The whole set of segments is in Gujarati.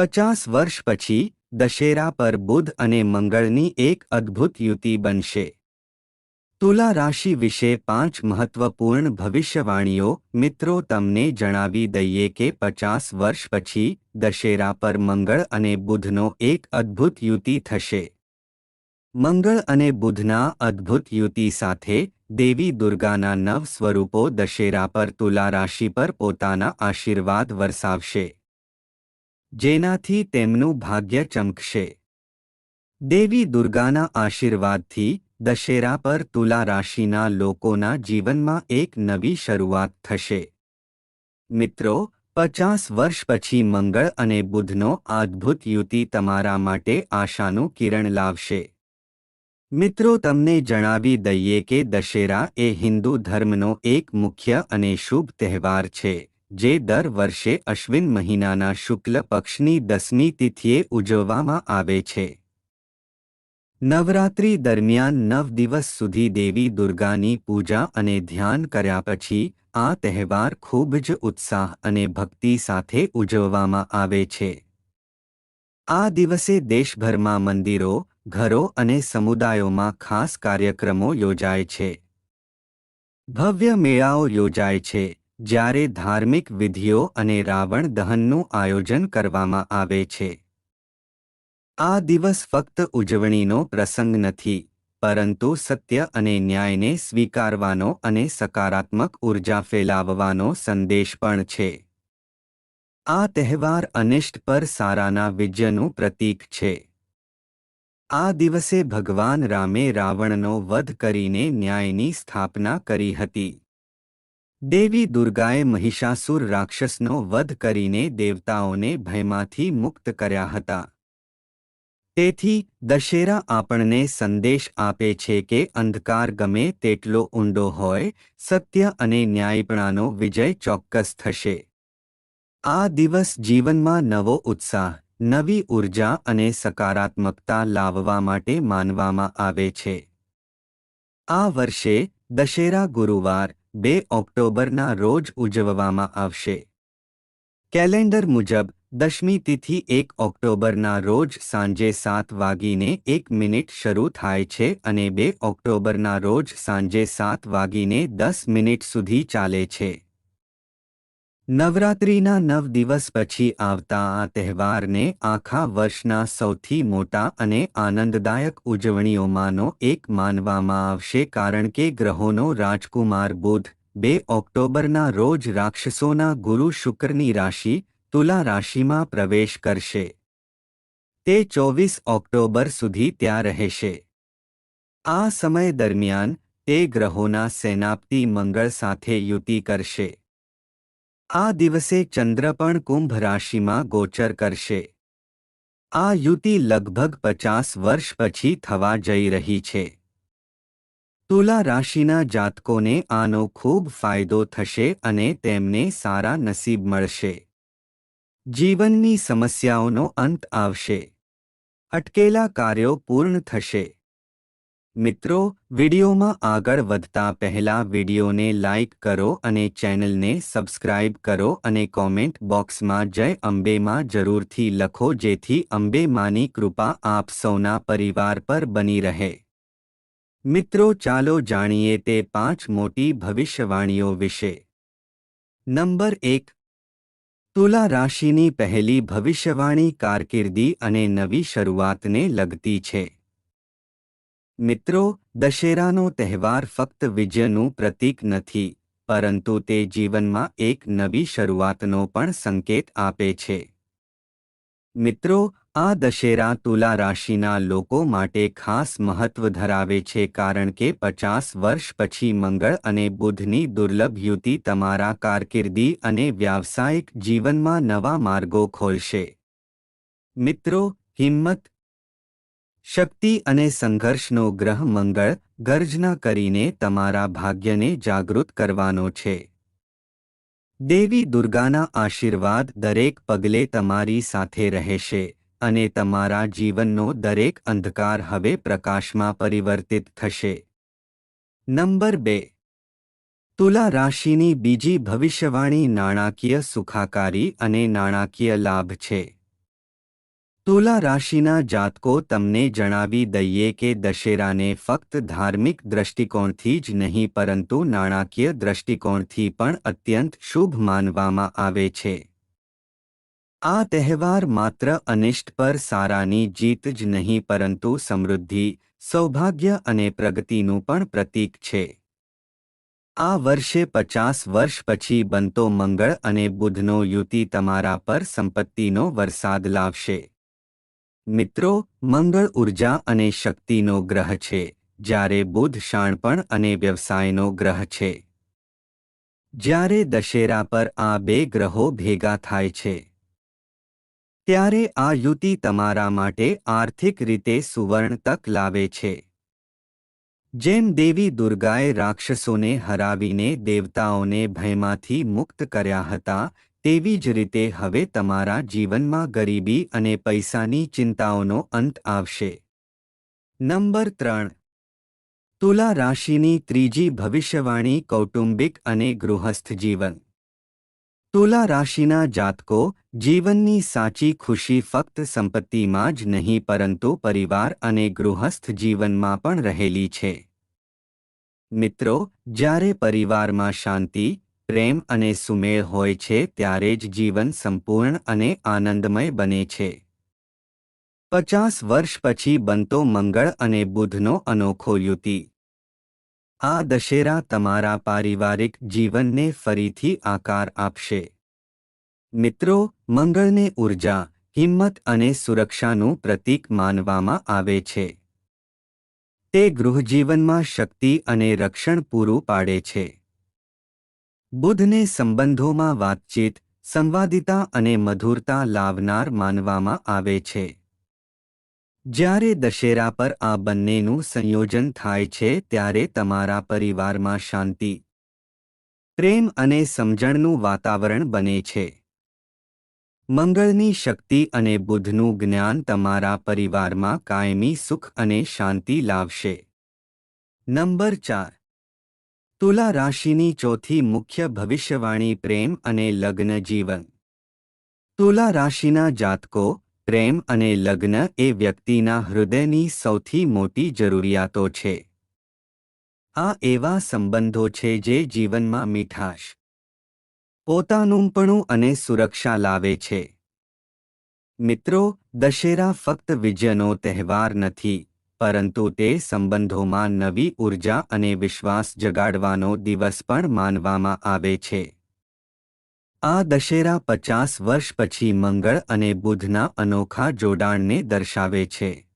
પચાસ વર્ષ પછી, દશેરા પર બુધ અને મંગળની એક અદ્ભુત યુતિ બનશે. તુલા રાશિ વિશે પાંચ મહત્વપૂર્ણ ભવિષ્યવાણીઓ મિત્રો તમને જણાવી દઈએ કે પચાસ વર્ષ પછી, દશેરા પર મંગળ અને બુધનો એક અદ્ભુત યુતિ થશે. મંગળ અને બુધના અદ્ભુત યુતિ સાથે, દેવી દુર્ગાના નવ સ્વરૂપો દશેરા પર તુલા રાશિ પર પોતાના આશીર્વાદ વરસાવશે. જેનાથી તેમનું ભાગ્ય ચમકશે. દેવી દુર્ગાના આશીર્વાદથી દશેરા પર તુલા રાશિના લોકોના જીવનમાં એક નવી શરૂઆત થશે. મિત્રો, પચાસ વર્ષ પછી મંગળ અને બુધનો અદ્ભુત યુતિ તમારા માટે આશાનું કિરણ લાવશે. મિત્રો, તમને જણાવી દઈએ કે દશેરા એ હિન્દુ ધર્મનો એક મુખ્ય અને શુભ તહેવાર છે. જે દર વર્ષે અશ્વિન મહિનાના શુક્લ પક્ષની દસમી તિથિએ ઉજવવામાં આવે છે. નવરાત્રી દરમિયાન નવ દિવસ સુધી દેવી દુર્ગાની પૂજા અને ધ્યાન કર્યા પછી આ તહેવાર ખૂબ જ ઉત્સાહ અને ભક્તિ સાથે ઉજવવામાં આવે છે. આ દિવસે દેશભરમાં મંદિરો, ઘરો અને સમુદાયોમાં ખાસ કાર્યક્રમો યોજાય છે. ભવ્ય મેળાઓ યોજાય છે. જ્યારે ધાર્મિક વિધિઓ અને રાવણ દહનનું આયોજન કરવામાં આવે છે. આ દિવસ ફક્ત ઉજવણીનો પ્રસંગ નથી, પરંતુ સત્ય અને ન્યાયને સ્વીકારવાનો અને સકારાત્મક ઊર્જા ફેલાવવાનો સંદેશ પણ છે. આ તહેવાર અનિષ્ટ પર સારાના વિજયનું પ્રતીક છે. આ દિવસે ભગવાન રામે રાવણનો વધ કરીને ન્યાયની સ્થાપના કરી હતી. દેવી દુર્ગાએ મહિષાસુર રાક્ષસનો વધ કરીને દેવતાઓને ભયમાંથી મુક્ત કર્યા હતા. તેથી દશેરા આપણને સંદેશ આપે છે કે અંધકાર ગમે તેટલો ઊંડો હોય, સત્ય અને ન્યાયપણાનો વિજય ચોક્કસ થશે. આ દિવસ જીવનમાં નવો ઉત્સાહ, નવી ઊર્જા અને સકારાત્મકતા લાવવા માટે માનવામાં આવે છે. આ વર્ષે દશેરા ગુરુવાર બે ઓક્ટોબરના રોજ ઉજવવામાં આવશે. કેલેન્ડર મુજબ, દશમી તિથિ એક ઓક્ટોબરના રોજ સાંજે સાત વાગીને એક મિનિટ શરૂ થાય છે અને બે ઓક્ટોબરના રોજ સાંજે સાત વાગીને દસ મિનિટ સુધી ચાલે છે. નવરાત્રિના નવ દિવસ પછી આવતા આ તહેવારને આખા વર્ષના સૌથી મોટા અને આનંદદાયક ઉજવણીઓમાંનો એક માનવામાં આવશે કારણ કે ગ્રહોનો રાજકુમાર બુધ, બે ઓક્ટોબરના રોજ રાક્ષસોના ગુરુ શુક્રની રાશિ, તુલા રાશિમાં પ્રવેશ કરશે. તે ચોવીસ ઓક્ટોબર સુધી ત્યાં રહેશે. આ સમય દરમિયાન તે ગ્રહોના સેનાપતિ મંગળ સાથે યુતિ કરશે. આ દિવસે ચંદ્ર પણ કુંભ રાશિમાં ગોચર કરશે. આ યુતિ લગભગ પચાસ વર્ષ પછી થવા જઈ રહી છે. તુલા રાશિના જાતકોને આનો ખૂબ ફાયદો થશે અને તેમને સારા નસીબ મળશે. જીવનની સમસ્યાઓનો અંત આવશે. અટકેલા કાર્યો પૂર્ણ થશે. મિત્રો, વિડિયોમાં આગળ વધતા પહેલા વિડીયોને લાઇક કરો અને ચેનલને સબસ્ક્રાઇબ કરો અને કોમેન્ટ બોક્સમાં જય અંબેમાં જરૂરથી લખો જેથી અંબે માની કૃપા આપ સૌના પરિવાર પર બની રહે. મિત્રો, ચાલો જાણીએ તે પાંચ મોટી ભવિષ્યવાણીઓ વિશે. નંબર એક. તુલા રાશિની પહેલી ભવિષ્યવાણી કારકિર્દી અને નવી શરૂઆતને લગતી છે. મિત્રો, દશેરાનો તહેવાર ફક્ત વિજયનું પ્રતીક નથી, પરંતુ તે જીવનમાં એક નવી શરૂઆતનો પણ સંકેત આપે છે. મિત્રો, આ દશેરા તુલા રાશિના લોકો માટે ખાસ મહત્વ ધરાવે છે કારણ કે પચાસ વર્ષ પછી મંગળ અને બુધની દુર્લભ યુતિ તમારા કારકિર્દી અને વ્યાવસાયિક જીવનમાં નવા માર્ગો ખોલશે. મિત્રો, હિંમત શક્તિ અને સંઘર્ષનો ગ્રહ મંગળ ગર્જના કરીને તમારા ભાગ્યને જાગૃત કરવાનો છે. દેવી દુર્ગાના આશીર્વાદ દરેક પગલે તમારી સાથે રહેશે અને તમારા જીવનનો દરેક અંધકાર હવે પ્રકાશમાં પરિવર્તિત થશે. નંબર બે. તુલા રાશિની બીજી ભવિષ્યવાણી નાણાકીય સુખાકારી અને નાણાકીય લાભ છે. તુલા રાશિના જાતકો તમને જણાવી દઈએ કે દશેરાને ફક્ત ધાર્મિક દ્રષ્ટિકોણથી જ નહીં, પરંતુ નાણાકીય દ્રષ્ટિકોણથી પણ અત્યંત શુભ માનવામાં આવે છે. આ તહેવાર માત્ર અનિષ્ટ પર સારાની જીત જ નહીં, પરંતુ સમૃદ્ધિ, સૌભાગ્ય અને પ્રગતિનું પણ પ્રતીક છે. આ વર્ષે પચાસ વર્ષ પછી બનતો મંગળ અને બુધનો યુતિ તમારા પર સંપત્તિનો વરસાદ લાવશે. મિત્રો, મંગળ ઊર્જા અને શક્તિનો ગ્રહ છે, જ્યારે બુધ શાણપણ અને વ્યવસાયનો ગ્રહ છે. જ્યારે દશેરા પર આ બે ગ્રહો ભેગા થાય છે. ત્યારે આ યુતિ તમારા માટે આર્થિક રીતે સુવર્ણ તક લાવે છે. જેમ દેવી દુર્ગાએ રાક્ષસોને હરાવીને દેવતાઓને ભયમાંથી મુક્ત કર્યા હતા તેવી જ રીતે હવે તમારા જીવનમાં ગરીબી અને પૈસાની ચિંતાઓનો અંત આવશે. નંબર ત્રણ. તુલા રાશિની ત્રીજી ભવિષ્યવાણી કૌટુંબિક અને ગૃહસ્થ જીવન. તુલા રાશિના જાતકો જીવનની સાચી ખુશી ફક્ત સંપત્તિમાં જ નહીં પરંતુ પરિવાર અને ગૃહસ્થ જીવનમાં પણ રહેલી છે. મિત્રો, જ્યારે પરિવારમાં શાંતિ પ્રેમ અને સુમેળ હોય છે ત્યારે જ જીવન સંપૂર્ણ અને આનંદમય બને છે. પચાસ વર્ષ પછી બનતો મંગળ અને બુધનો અનોખો યુતિ. આ દશેરા તમારા પારિવારિક જીવનને ફરીથી આકાર આપશે. મિત્રો, મંગળને ઊર્જા હિંમત અને સુરક્ષાનું પ્રતીક માનવામાં આવે છે. તે ગૃહજીવનમાં શક્તિ અને રક્ષણ પૂરું પાડે છે. બુધને સંબંધોમાં વાતચીત, સંવાદિતા અને મધુરતા લાવનાર માનવામાં આવે છે. જ્યારે દશેરા પર આ બંનેનું સંયોજન થાય છે ત્યારે તમારા પરિવારમાં શાંતિ, પ્રેમ અને સમજણનું વાતાવરણ બને છે. મંગળની શક્તિ અને બુધનું જ્ઞાન તમારા પરિવારમાં કાયમી સુખ અને શાંતિ લાવશે. નંબર ચાર. તુલા રાશિની ચોથી મુખ્ય ભવિષ્યવાણી પ્રેમ અને લગ્ન જીવન. તુલા રાશિના જાતકો, પ્રેમ અને લગ્ન એ વ્યક્તિના હૃદયની સૌથી મોટી જરૂરિયાતો છે. આ એવા સંબંધો છે જે જીવનમાં મીઠાશ, પોતાનુંપણું અને સુરક્ષા લાવે છે. મિત્રો, દશેરા ફક્ત વિજયનો તહેવાર નથી. પરંતુ તે સંબંધોમાં નવી ઊર્જા અને વિશ્વાસ જગાડવાનો દિવસ પણ માનવામાં આવે છે. આ દશેરા પચાસ વર્ષ પછી મંગળ અને બુધના અનોખા જોડાણને દર્શાવે છે.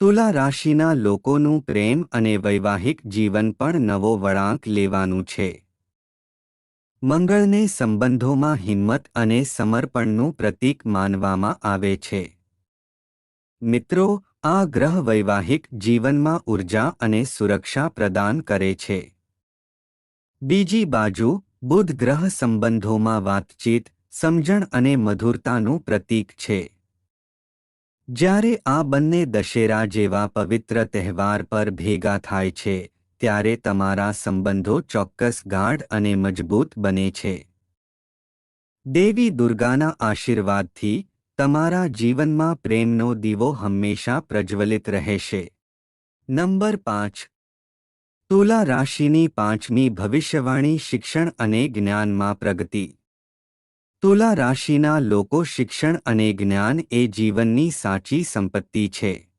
તુલા રાશિના લોકોનું પ્રેમ અને વૈવાહિક જીવન પણ નવો વળાંક લેવાનું છે. મંગળને સંબંધોમાં હિંમત અને સમર્પણનું પ્રતીક માનવામાં આવે છે. મિત્રો આ ગ્રહ વૈવાહિક જીવનમાં ઊર્જા અને સુરક્ષા પ્રદાન કરે છે. બીજી બાજુ, બુધ ગ્રહ સંબંધોમાં વાતચીત, સમજણ અને મધુરતાનું પ્રતીક છે. જ્યારે આ બંને દશેરા જેવા પવિત્ર તહેવાર પર ભેગા થાય છે, ત્યારે તમારા સંબંધો ચોક્કસ ગાઢ અને મજબૂત બને છે. દેવી દુર્ગાના આશીર્વાદથી તમારા જીવનમાં પ્રેમનો દીવો હંમેશા પ્રજ્વલિત રહેશે. નંબર પાંચ. તુલા રાશિની પાંચમી ભવિષ્યવાણી શિક્ષણ અને જ્ઞાનમાં પ્રગતિ. તુલા રાશિના લોકો શિક્ષણ અને જ્ઞાન એ જીવનની સાચી સંપત્તિ છે.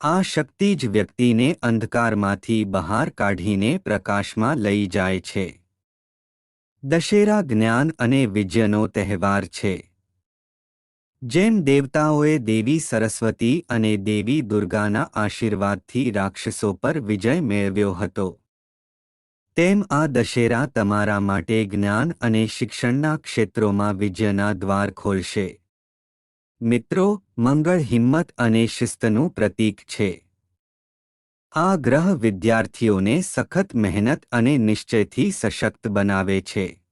આ શક્તિ જ વ્યક્તિને અંધકારમાંથી બહાર કાઢીને પ્રકાશમાં લઈ જાય છે. દશેરા જ્ઞાન અને વિજયનો તહેવાર છે. જેમ દેવતાઓએ દેવી સરસ્વતી અને દેવી દુર્ગાના આશીર્વાદથી રાક્ષસો પર વિજય મેળવ્યો હતો. તેમ આ દશેરા તમારા માટે જ્ઞાન અને શિક્ષણના ક્ષેત્રોમાં વિજયના દ્વાર ખોલશે. મિત્રો, મંગળ હિંમત અને શિસ્તનું પ્રતીક છે. આ ગ્રહ વિદ્યાર્થીઓને સખત મહેનત અને નિશ્ચયથી સશક્ત બનાવે છે.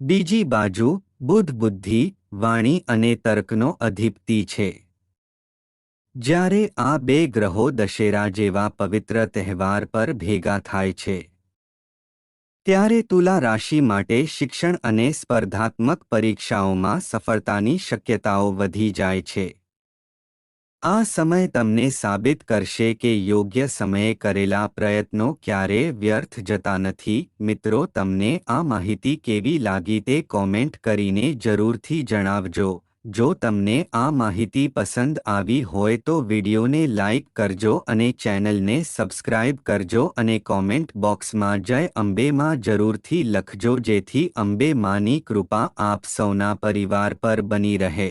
બીજી બાજુ, બુદ્ધ બુદ્ધિ વાણી અને તર્કનો અધિપતિ છે. જ્યારે આ બે ગ્રહો દશેરા જેવા પવિત્ર તહેવાર પર ભેગા થાય છે, ત્યારે તુલા રાશિ માટે શિક્ષણ અને સ્પર્ધાત્મક પરીક્ષાઓમાં સફળતાની શક્યતાઓ વધી જાય છે. આ સમય તમને સાબિત કરશે કે યોગ્ય સમયે કરેલા પ્રયત્નો ક્યારેય વ્યર્થ જતા નથી મિત્રો તમને આ માહિતી કેવી લાગી તે કોમેન્ટ કરીને જરૂરથી જણાવજો જો તમને આ માહિતી પસંદ આવી હોય તો વિડિયોને લાઇક કરજો અને ચેનલને સબસ્ક્રાઇબ કરજો અને કોમેન્ટ બોક્સમાં જય અંબેમાં જરૂરથી લખજો જેથી અંબે માની કૃપા આપ સૌના પરિવાર પર બની રહે